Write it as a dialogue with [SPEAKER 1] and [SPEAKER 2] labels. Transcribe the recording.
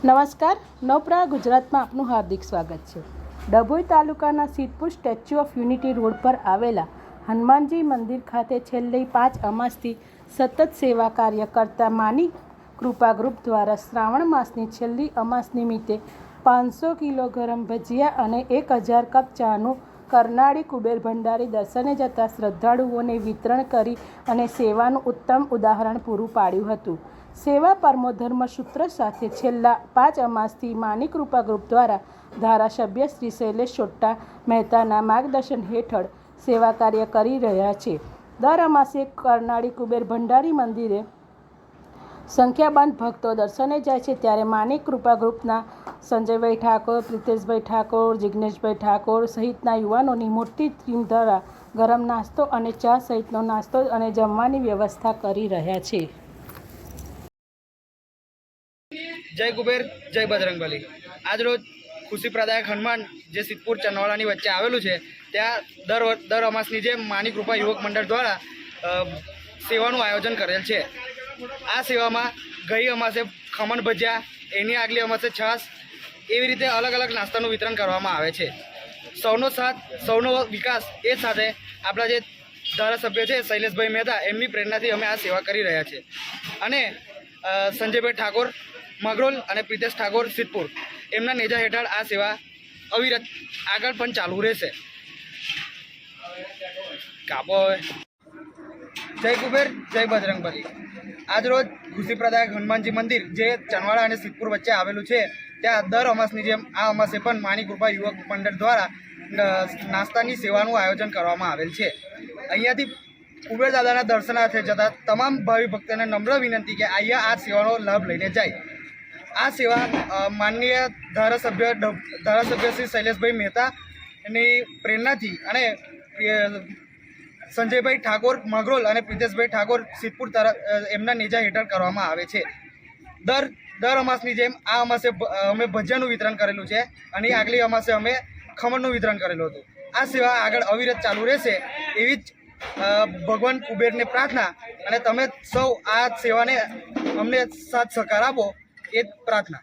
[SPEAKER 1] નમસ્કાર, નવપ્રા ગુજરાતમાં આપનું હાર્દિક સ્વાગત છે. ડભોઈ તાલુકાના Sidhpur statue of unity road પર આવેલા હનુમાનજી મંદિર ખાતે છેલ્લી પાંચ અમાસથી સતત સેવા કાર્ય કરતા માની કૃપા ગ્રુપ દ્વારા શ્રાવણ માસની છેલ્લી અમાસ નિમિત્તે પાંચસો કિલો ગરમ ભજીયા અને એક હજાર કપ ચાનું કરનાળી કુબેર ભંડારી દર્શને જતા શ્રદ્ધાળુઓને વિતરણ કરી અને સેવાનું ઉત્તમ ઉદાહરણ પૂરું પાડ્યું હતું. સેવા પરમો ધર્મ સૂત્ર સાથે છેલ્લા પાંચ અમાસથી માની કૃપા ગ્રુપ દ્વારા ધારાસભ્ય શ્રી શૈલેષ ચોટ્ટા મહેતાના માર્ગદર્શન હેઠળ સેવા કાર્ય કરી રહ્યા છે. દર અમાસે કરનાળી કુબેર ભંડારી મંદિરે સંખ્યાબંધ ભક્તો દર્શને જાય છે. ત્યારે માની કૃપા ગ્રુપના સંજયભાઈ ઠાકોર, પ્રિતેશભાઈ ઠાકોર જિજ્ઞેશભાઈ ઠાકોર સહિતના યુવાનોની મોટી ટીમ દ્વારા ગરમ નાસ્તો અને ચા સહિતનો નાસ્તો અને જમવાની વ્યવસ્થા કરી રહ્યા છે.
[SPEAKER 2] જય કુબેર, જય બજરંગબલી. આજરોજ ખુશી પ્રદાયક હનુમાન જે સિદ્ધપુર ચનવાળાની વચ્ચે આવેલું છે, ત્યાં દર દર અમાસની જેમ માની કૃપા યુવક મંડળ દ્વારા સેવાનું આયોજન કરેલ છે. આ સેવામાં ગઈ અમાસે ખમણ ભજીયા, એની આગલી અમાસે છાશ એવી રીતે અલગ અલગ નાસ્તાનું વિતરણ કરવામાં આવે છે. સૌનો સાથ, સૌનો વિકાસ એ સાથે આપણા જે ધારાસભ્ય છે, શૈલેષભાઈ મહેતા, એમની પ્રેરણાથી અમે આ સેવા કરી રહ્યા છીએ અને સંજયભાઈ ઠાકોર મગરોલ અને પ્રિતેશ ઠાકોર સિદ્ધપુર, એમના નેજા હેઠળ આ સેવા અવિરત આગળ પણ ચાલુ રહેશે. કાપો હવે. જય કુબેર, જય બજરંગબલી. આજરોજ ખુશીપ્રદાયક હનુમાનજી મંદિર જે ચણવાડા અને સિદ્ધપુર વચ્ચે આવેલું છે, ત્યાં દર અમાસની જેમ આ અમાસે પણ માની કૃપા યુવક મંડળ દ્વારા નાસ્તાની સેવાનું આયોજન કરવામાં આવેલ છે. અહીંયાથી કુબેર દાદાના દર્શનાર્થે જતા તમામ ભાવિ ભક્તોને નમ્ર વિનંતી કે અહીંયા આ સેવાનો લાભ લઈને જાય. આ સેવા માનનીય ધારાસભ્ય ધારાસભ્ય શ્રી શૈલેષભાઈ મહેતાની પ્રેરણાથી અને સંજયભાઈ ઠાકોર, મગરોલ અને પ્રિતેશભાઈ ઠાકોર સિદ્ધપુર તરફ એમના નેજા હેઠળ કરવામાં આવે છે. દર દર અમાસની જેમ આ અમાસે અમે ભજીયાનું વિતરણ કરેલું છે અને આગલી અમાસે અમે ખમણનું વિતરણ કરેલું હતું. આ સેવા આગળ અવિરત ચાલુ રહેશે એવી જ ભગવાન કુબેરને પ્રાર્થના અને તમે સૌ આ સેવાને અમને સાથ સહકાર આપો એ પ્રાર્થના.